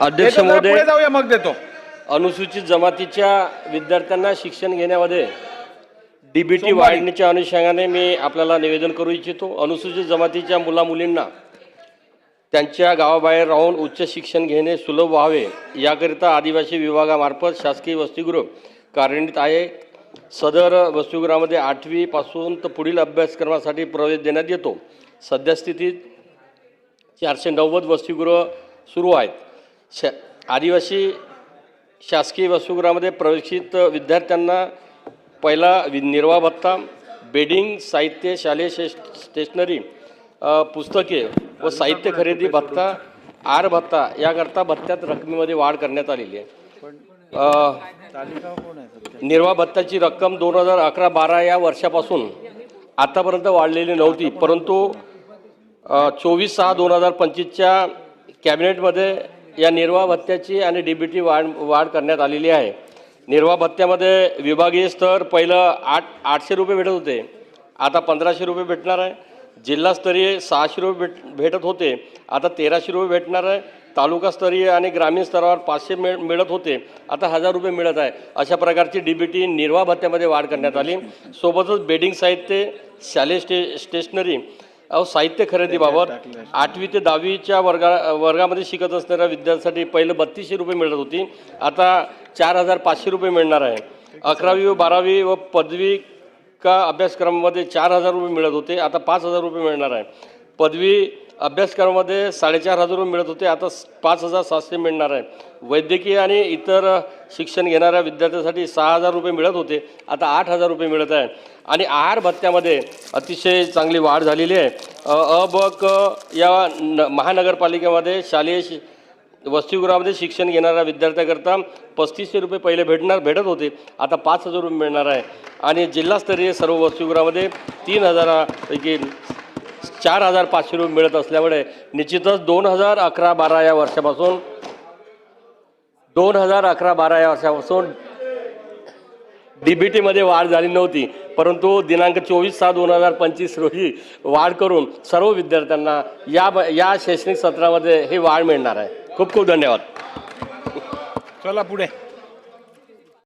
अध्यक्ष देतो जरा महोदय. पुढे जाऊया मग देतो अनुसूचित जमातीच्या विद्यार्थ्यांना शिक्षण घेण्यामध्ये डीबीटी सोमवारी. वाढण्याच्या अनुषंगाने मी आपल्याला निवेदन करू इच्छितो अनुसूचित जमातीच्या मुला मुलींना त्यांच्या गावाबाहेर राहून उच्च शिक्षण घेणे सुलभ व्हावे याकरिता आदिवासी विभागामार्फत शासकीय वसतिगृह कार्यान्वित आहे सदर वसतिगृहामध्ये आठवीपासून तर पुढील अभ्यासक्रमासाठी प्रवेश देण्यात येतो सद्यस्थितीत चारशे नव्वद वसतिगृह सुरू आहेत श आदिवासी शासकीय वसुगृहामध्ये प्रवेशित विद्यार्थ्यांना पहिला वि निर्वाह भत्ता बेडिंग साहित्य शालेय शे स्टेशनरी पुस्तके व साहित्य खरेदी भत्ता आर भत्ता याकरता भत्त्यात रकमेमध्ये वाढ करण्यात आलेली आहे. निर्वाह भत्ताची रक्कम दोन हजार अकरा बारा या वर्षापासून आतापर्यंत वाढलेली नव्हती परंतु चोवीस सहा दोन हजार पंचवीसच्या कॅबिनेटमध्ये या निर्वाह भत्त्याची आणि डी बी टी वाढ वाढ करण्यात आलेली आहे. निर्वाह भत्त्यामध्ये विभागीय स्तर पहिलं आठ आठशे रुपये भेटत होते. आता पंधराशे रुपये भेटणार आहे. जिल्हास्तरीय सहाशे रुपये भेट भेटत होते. आता तेराशे रुपये भेटणार आहे. तालुकास्तरीय आणि ग्रामीण स्तरावर पाचशे मिळ मिळत होते. आता हजार रुपये मिळत आहे. अशा प्रकारची डी बी टी निर्वाह भत्त्यामध्ये वाढ करण्यात आली. सोबतच बेडिंग साहित्य शालेय स्टे स्टेशनरी अहो साहित्य खरेदीबाबत आठवी ते दहावीच्या वर्गा वर्गामध्ये शिकत असणाऱ्या विद्यार्थ्यांसाठी पहिलं बत्तीसशे रुपये मिळत होती. आता चार हजार पाचशे रुपये मिळणार आहे. अकरावी व बारावी व पदवी का अभ्यासक्रमामध्ये चार हजार रुपये मिळत होते. आता पाच हजार रुपये मिळणार आहे. पदवी अभ्यासक्रमामध्ये साडेचार हजार रुपये मिळत होते. आता पाच हजार सातशे मिळणार आहे. वैद्यकीय आणि इतर शिक्षण घेणाऱ्या विद्यार्थ्यांसाठी सहा हजार रुपये मिळत होते. आता आठ हजार रुपये मिळत आहे आणि आहार भत्त्यामध्ये अतिशय चांगली वाढ झालेली आहे. अ ब क या न महानगरपालिकेमध्ये शालेय शि वसतिगृहामध्ये शिक्षण घेणाऱ्या विद्यार्थ्याकरता पस्तीसशे रुपये पहिले भेटणार भेटत होते. आता पाच हजार रुपये मिळणार आहे. आणि जिल्हास्तरीय सर्व वसतिगृहामध्ये तीन हजारापैकी चार हजार पाचशे रुपये मिळत असल्यामुळे निश्चितच दोन हजार अकरा बारा या वर्षापासून दोन हजार अकरा बारा या वर्षापासून डी बी टीमध्ये वाढ झाली नव्हती. परंतु दिनांक चोवीस सहा दोन हजार पंचवीस रोजी वाढ करून सर्व विद्यार्थ्यांना या ब या शैक्षणिक सत्रामध्ये ही वाढ मिळणार आहे. खूप खूप धन्यवाद. चला पुढे.